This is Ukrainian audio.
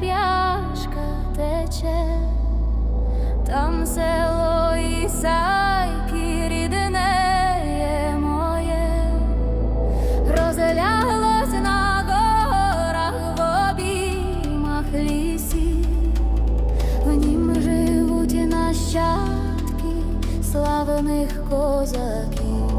реп'яшка тече, там село і сайки рідне є моє, розляглось на горах в обіймах лісі, в нім живуть нащадки славних козаків.